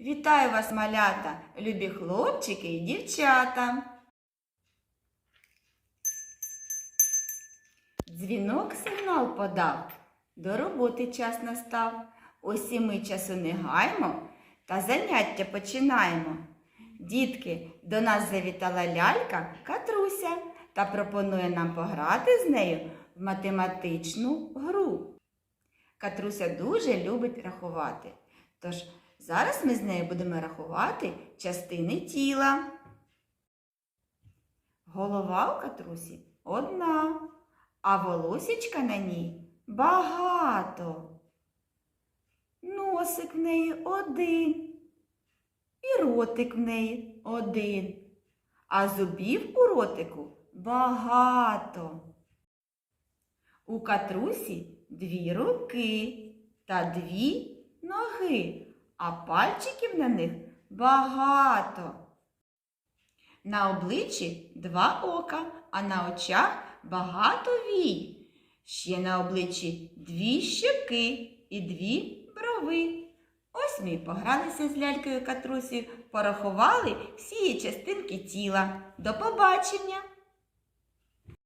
Вітаю вас, малята, любі хлопчики і дівчата. Дзвінок сигнал подав, до роботи час настав. Ось і ми часу не гаймо та заняття починаємо. Дітки, до нас завітала лялька Катруся та пропонує нам пограти з нею в математичну гру. Катруся дуже любить рахувати. Тож зараз ми з нею будемо рахувати частини тіла. Голова у Катрусі одна, а волосічка на ній багато. Носик в неї один, і ротик в неї один, а зубів у ротику багато. У катрусі дві руки та дві ноги, а пальчиків на них багато. На обличчі два ока, а на очах багато вій. Ще на обличчі дві щоки і дві брови. Ось ми погралися з лялькою Катрусею, порахували всі її частинки тіла. До побачення!